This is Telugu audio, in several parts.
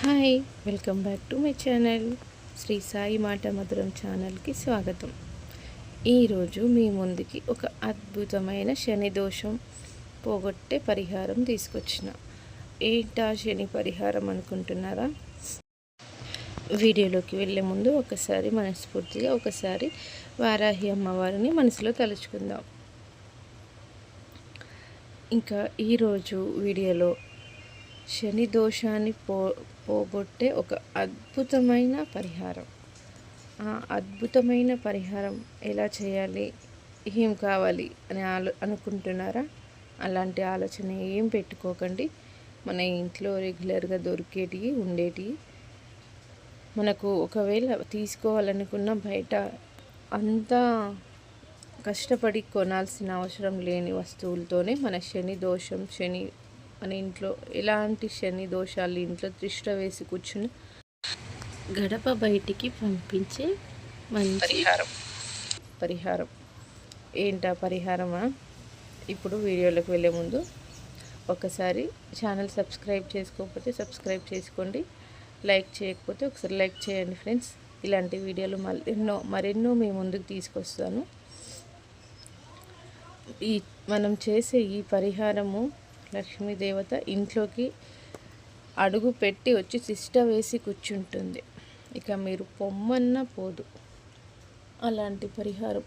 Hi welcome back to my channel Sri Sai Mata Madhuram ఛానల్కి స్వాగతం. ఈరోజు మీ ముందుకి ఒక అద్భుతమైన శని దోషం పోగొట్టే పరిహారం తీసుకొచ్చిన. ఏంటా శని పరిహారం అనుకుంటున్నారా? వీడియోలోకి వెళ్ళే ముందు ఒకసారి మనస్ఫూర్తిగా ఒకసారి వారాహి అమ్మవారిని మనసులో తలుచుకుందాం. ఇంకా ఈరోజు వీడియోలో శని దోషాన్ని పో పోగొట్టే ఒక అద్భుతమైన పరిహారం. ఆ అద్భుతమైన పరిహారం ఎలా చేయాలి? ఏం కావాలి? అని ఆలో అనుకుంటున్నారా? అలాంటి ఆలోచన ఏం పెట్టుకోకండి. మన ఇంట్లో రెగ్యులర్గా దొరికేటివి ఉండేటివి మనకు ఒకవేళ తీసుకోవాలనుకున్న బయట అంతా కష్టపడి కొనాల్సిన అవసరం లేని వస్తువులతోనే మన శని దోషం శని మన ఇంట్లో ఎలాంటి శని దోషాలు ఇంట్లో తిష్ట వేసి కూర్చుని గడప బయటికి పంపించే మంచి పరిహారం. పరిహారం. ఏంటా పరిహారమా? ఇప్పుడు వీడియోలోకి వెళ్ళే ముందు ఒకసారి ఛానల్ సబ్స్క్రైబ్ చేసుకోకపోతే సబ్స్క్రైబ్ చేసుకోండి. లైక్ చేయకపోతే ఒకసారి లైక్ చేయండి ఫ్రెండ్స్. ఇలాంటి వీడియోలు మళ్ళీ ఎన్నో మరెన్నో మీ ముందుకు తీసుకొస్తాను. ఈ మనం చేసే ఈ పరిహారము లక్ష్మీ దేవత ఇంట్లోకి అడుగు పెట్టి వచ్చి శిష్ట వేసి కూర్చుంటుంది. ఇక మీరు పొమ్మన్న పోదు. అలాంటి పరిహారం.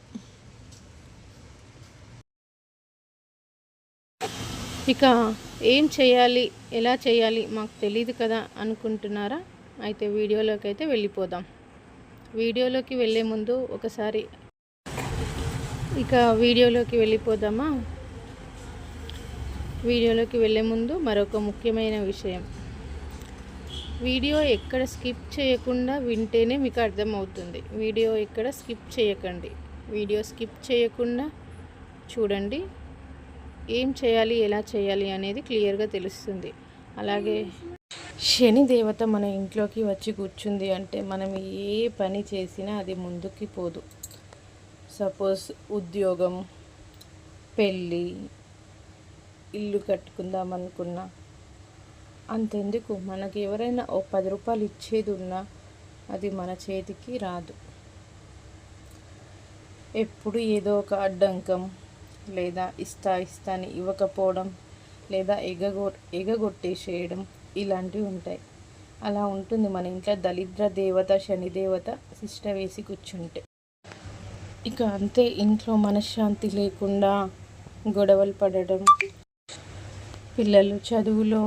ఇక ఏం చేయాలి? ఎలా చేయాలి? మాకు తెలియదు కదా అనుకుంటున్నారా? అయితే వీడియోలోకి అయితే వెళ్ళిపోదాం. వీడియోలోకి వెళ్ళే ముందు ఒకసారి ఇక వీడియోలోకి వెళ్ళిపోదామా? వీడియోలోకి వెళ్ళే ముందు మరొక ముఖ్యమైన విషయం. వీడియో ఎక్కడ స్కిప్ చేయకుండా వింటేనే మీకు అర్థమవుతుంది. వీడియో ఎక్కడ స్కిప్ చేయకండి. వీడియో స్కిప్ చేయకుండా చూడండి. ఏం చేయాలి ఎలా చేయాలి అనేది క్లియర్గా తెలుస్తుంది. అలాగే శని దేవత మన ఇంట్లోకి వచ్చి కూర్చుంది అంటే మనం ఏ పని చేసినా అది ముందుకి పోదు. సపోజ్ ఉద్యోగం పెళ్ళి ఇల్లు కట్టుకుందాం అనుకున్నా. అంతెందుకు? మనకి ఎవరైనా ఓ పది రూపాయలు ఇచ్చేది ఉన్నా అది మన చేతికి రాదు. ఎప్పుడు ఏదో ఒక అడ్డంకం లేదా ఇస్తా ఇస్తా అని ఇవ్వకపోవడం లేదా ఎగగొ ఎగగొట్టేసేయడం ఇలాంటివి ఉంటాయి. అలా ఉంటుంది మన ఇంట్లో దరిద్ర దేవత శనిదేవత శిష్ట వేసి కూర్చుంటే. ఇక అంతే ఇంట్లో మనశ్శాంతి లేకుండా గొడవలు పడడం పిల్లలు చదువులో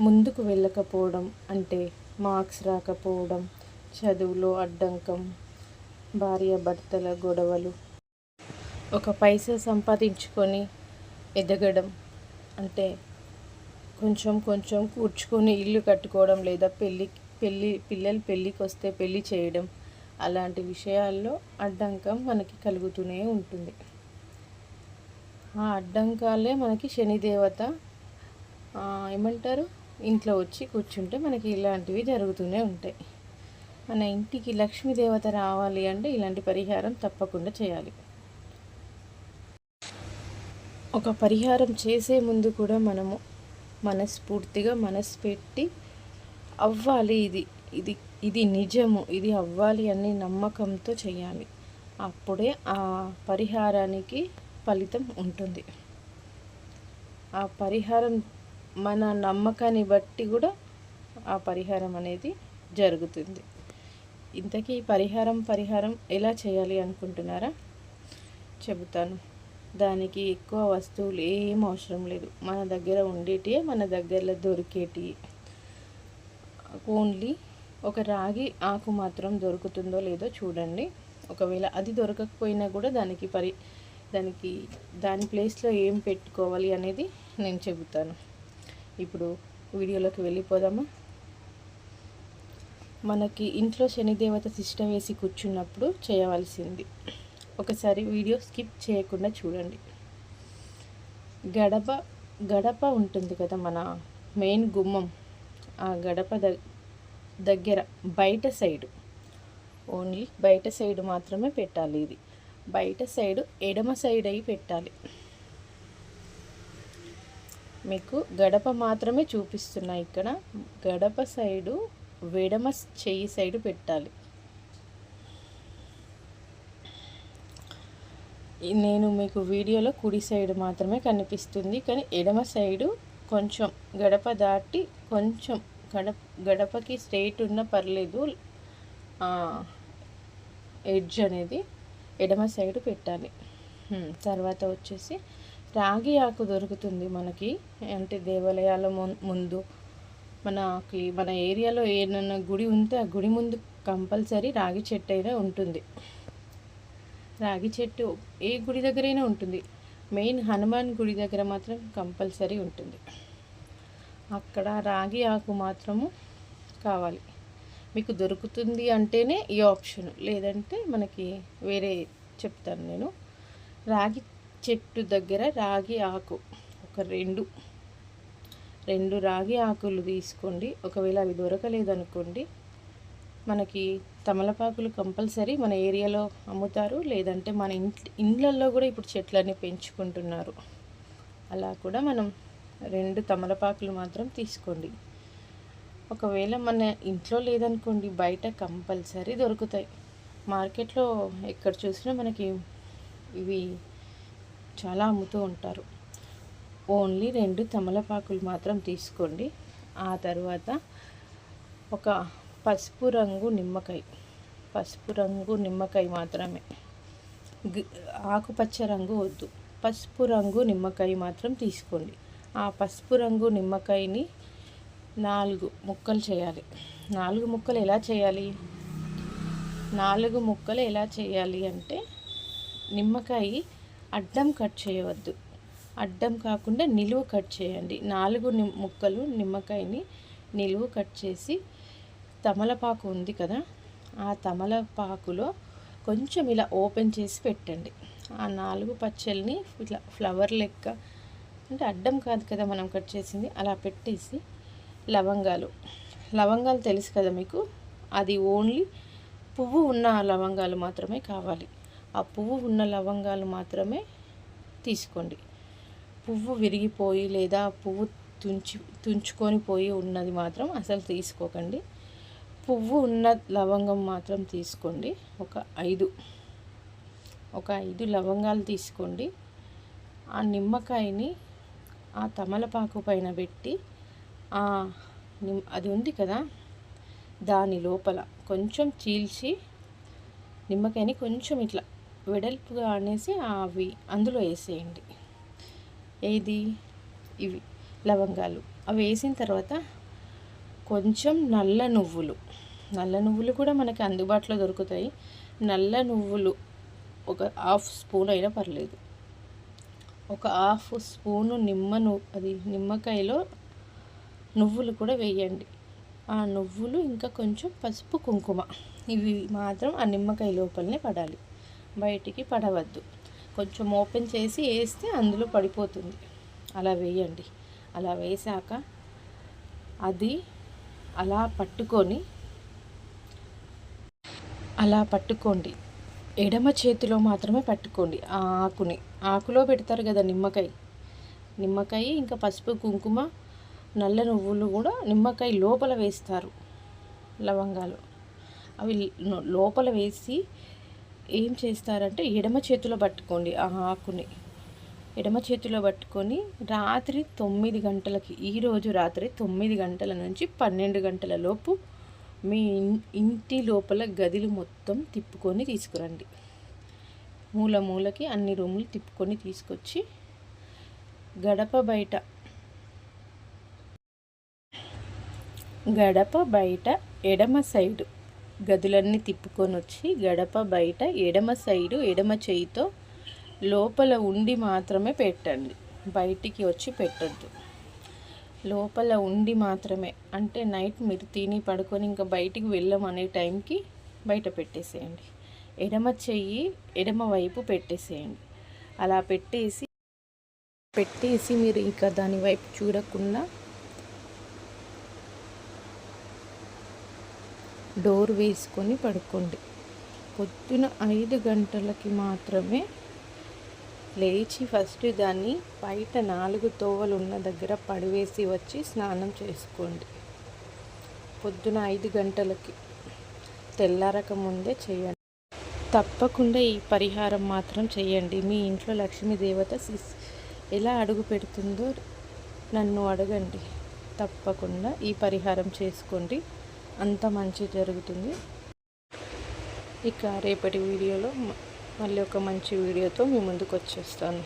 ముందుకు వెళ్ళకపోవడం అంటే మార్క్స్ రాకపోవడం చదువులో అడ్డంకం భార్య భర్తల గొడవలు ఒక పైసా సంపాదించుకొని ఎదగడం అంటే కొంచెం కొంచెం కూర్చుకొని ఇల్లు కట్టుకోవడం లేదా పెళ్ళి పెళ్ళి పిల్లలు పెళ్ళికి వస్తే పెళ్ళి చేయడం అలాంటి విషయాల్లో అడ్డంకం మనకి కలుగుతూనే ఉంటుంది. ఆ అడ్డంకాలే మనకి శనిదేవత ఏమంటారు? ఇంట్లో వచ్చి కూర్చుంటే మనకి ఇలాంటివి జరుగుతూనే ఉంటాయి. మన ఇంటికి లక్ష్మీదేవత రావాలి అంటే ఇలాంటి పరిహారం తప్పకుండా చేయాలి. ఒక పరిహారం చేసే ముందు కూడా మనము మనస్ఫూర్తిగా మనసు పెట్టి అవ్వాలి ఇది. ఇది ఇది నిజము ఇది అవ్వాలి అనే నమ్మకంతో చేయాలి. అప్పుడే ఆ పరిహారానికి ఫలితం ఉంటుంది. ఆ పరిహారం మన నమ్మకాన్ని బట్టి కూడా ఆ పరిహారం అనేది జరుగుతుంది. ఇంతకీ పరిహారం పరిహారం ఎలా చేయాలి అనుకుంటున్నారా? చెబుతాను. దానికి ఎక్కువ వస్తువులు ఏం అవసరం లేదు. మన దగ్గర ఉండేటి మన దగ్గరలో దొరికేటి ఓన్లీ ఒక రాగి ఆకు మాత్రం దొరుకుతుందో లేదో చూడండి. ఒకవేళ అది దొరకకపోయినా కూడా దానికి పరి దానికి దాని ప్లేస్లో ఏం పెట్టుకోవాలి అనేది నేను చెబుతాను. ఇప్పుడు వీడియోలోకి వెళ్ళిపోదామా. మనకి ఇంట్లో శనిదేవత శిష్ట వేసి కూర్చున్నప్పుడు చేయవలసింది. ఒకసారి వీడియో స్కిప్ చేయకుండా చూడండి. గడప గడప ఉంటుంది కదా మన మెయిన్ గుమ్మం. ఆ గడప దగ్గర బయట సైడు. ఓన్లీ బయట సైడ్ మాత్రమే పెట్టాలి ఇది. బయట సైడ్ ఎడమ సైడ్ అయి పెట్టాలి. మీకు గడప మాత్రమే చూపిస్తున్నా ఇక్కడ. గడప సైడు వెడమ చెయ్యి సైడు పెట్టాలి. నేను మీకు వీడియోలో కుడి సైడ్ మాత్రమే కనిపిస్తుంది. కానీ ఎడమ సైడు కొంచెం గడప దాటి కొంచెం గడప గడపకి స్ట్రైట్ ఉన్న పర్లేదు. ఎడ్జ్ అనేది ఎడమ సైడు పెట్టాలి. తర్వాత వచ్చేసి రాగి ఆకు దొరుకుతుంది మనకి. అంటే దేవాలయాల ముందు మనకి మన ఏరియాలో ఏదైనా గుడి ఉంటే ఆ గుడి ముందు కంపల్సరీ రాగి చెట్టు అయినా ఉంటుంది. రాగి చెట్టు ఏ గుడి దగ్గరైనా ఉంటుంది. మెయిన్ హనుమాన్ గుడి దగ్గర మాత్రం కంపల్సరీ ఉంటుంది. అక్కడ రాగి ఆకు మాత్రము కావాలి. మీకు దొరుకుతుంది అంటేనే ఈ ఆప్షన్. లేదంటే మనకి వేరే చెప్తాను నేను. రాగి చెట్టు దగ్గర రాగి ఆకు ఒక రెండు రెండు రాగి ఆకులు తీసుకోండి. ఒకవేళ అవి దొరకలేదనుకోండి మనకి తమలపాకులు కంపల్సరీ మన ఏరియాలో అమ్ముతారు. లేదంటే మన ఇంట్ ఇండ్లల్లో కూడా ఇప్పుడు చెట్లన్నీ పెంచుకుంటున్నారు. అలా కూడా మనం రెండు తమలపాకులు మాత్రం తీసుకోండి. ఒకవేళ మన ఇంట్లో లేదనుకోండి బయట కంపల్సరీ దొరుకుతాయి. మార్కెట్లో ఎక్కడ చూసినా మనకి ఇవి చాలా అమ్ముతూ ఉంటారు. ఓన్లీ రెండు తమలపాకులు మాత్రం తీసుకోండి. ఆ తర్వాత ఒక పసుపు రంగు నిమ్మకాయ. పసుపు రంగు నిమ్మకాయ మాత్రమే. ఆకుపచ్చ రంగు వద్దు. పసుపు రంగు నిమ్మకాయ మాత్రం తీసుకోండి. ఆ పసుపు రంగు నిమ్మకాయని నాలుగు ముక్కలు చేయాలి. నాలుగు ముక్కలు ఎలా చేయాలి? నాలుగు ముక్కలు ఎలా చేయాలి అంటే నిమ్మకాయ అడ్డం కట్ చేయవద్దు. అడ్డం కాకుండా నిలువు కట్ చేయండి. నాలుగు ముక్కలు నిమ్మకాయని నిలువు కట్ చేసి తమలపాకు ఉంది కదా ఆ తమలపాకులో కొంచెం ఇలా ఓపెన్ చేసి పెట్టండి. ఆ నాలుగు పచ్చల్ని ఇట్లా ఫ్లవర్ లెక్క అంటే అడ్డం కాదు కదా మనం కట్ చేసింది అలా పెట్టేసి లవంగాలు. లవంగాలు తెలుసు కదా మీకు? అది ఓన్లీ పువ్వు ఉన్న లవంగాలు మాత్రమే కావాలి. ఆ పువ్వు ఉన్న లవంగాలు మాత్రమే తీసుకోండి. పువ్వు విరిగిపోయి లేదా పువ్వు తుంచి తుంచుకొని పోయి ఉన్నది మాత్రం అసలు తీసుకోకండి. పువ్వు ఉన్న లవంగం మాత్రం తీసుకోండి. ఒక ఐదు ఒక ఐదు లవంగాలు తీసుకోండి. ఆ నిమ్మకాయని ఆ తమలపాకు పైన పెట్టి అది ఉంది కదా దాని లోపల కొంచెం చీల్చి నిమ్మకాయని కొంచెం ఇట్లా వెడల్పుగా అనేసి అవి అందులో వేసేయండి. ఏది? ఇవి లవంగాలు. అవి వేసిన తర్వాత కొంచెం నల్ల నువ్వులు. నల్ల నువ్వులు కూడా మనకి అందుబాటులో దొరుకుతాయి. నల్ల నువ్వులు ఒక హాఫ్ స్పూన్ అయినా పర్లేదు. ఒక హాఫ్ స్పూను నిమ్మ అది నిమ్మకాయలో నువ్వులు కూడా వేయండి. ఆ నువ్వులు ఇంకా కొంచెం పసుపు కుంకుమ. ఇవి మాత్రం ఆ నిమ్మకాయ లోపలనే పడాలి. బయటికి పడవద్దు. కొంచెం ఓపెన్ చేసి వేస్తే అందులో పడిపోతుంది. అలా వేయండి. అలా వేసాక అది అలా పట్టుకొని అలా పట్టుకోండి. ఎడమ చేతిలో మాత్రమే పట్టుకోండి. ఆ ఆకుని. ఆకులో పెడతారు కదా నిమ్మకాయ. నిమ్మకాయ ఇంకా పసుపు కుంకుమ నల్ల నువ్వులు కూడా నిమ్మకాయ లోపల వేస్తారు. లవంగాలు. అవి లోపల వేసి ఏం చేస్తారంటే ఎడమ చేతిలో పట్టుకోండి ఆ ఆకుని. ఎడమ చేతిలో పట్టుకొని రాత్రి తొమ్మిది గంటలకి ఈరోజు రాత్రి తొమ్మిది గంటల నుంచి పన్నెండు గంటల లోపు మీ ఇంటి లోపల గదిలు మొత్తం తిప్పుకొని తీసుకురండి. మూల మూలకి అన్ని రూములు తిప్పుకొని తీసుకొచ్చి గడప బయట గడప బయట ఎడమ సైడు గదులన్నీ తిప్పుకొని వచ్చి గడప బయట ఎడమ సైడు ఎడమ చేయితో లోపల ఉండి మాత్రమే పెట్టండి. బయటికి వచ్చి పెట్టద్దు. లోపల ఉండి మాత్రమే. అంటే నైట్ మీరు తిని పడుకొని ఇంకా బయటికి వెళ్ళమనే టైంకి బయట పెట్టేసేయండి. ఎడమ చెయ్యి ఎడమ వైపు పెట్టేసేయండి. అలా పెట్టేసి పెట్టేసి మీరు ఇంకా దాని వైపు చూడకుండా డోర్ వేసుకొని పడుకోండి. పొద్దున ఐదు గంటలకి మాత్రమే లేచి ఫస్ట్ దాన్ని బయట నాలుగు తోవలు ఉన్న దగ్గర పడివేసి వచ్చి స్నానం చేసుకోండి. పొద్దున ఐదు గంటలకి తెల్లారక ముందే చేయండి. తప్పకుండా ఈ పరిహారం మాత్రం చేయండి. మీ ఇంట్లో లక్ష్మీ దేవత సిస్ ఎలా అడుగు పెడుతుందో నన్ను అడగండి. తప్పకుండా ఈ పరిహారం చేసుకోండి. అంత మంచి జరుగుతుంది. ఇక రేపటి వీడియోలో మళ్ళీ ఒక మంచి వీడియోతో మీ ముందుకు వచ్చేస్తాను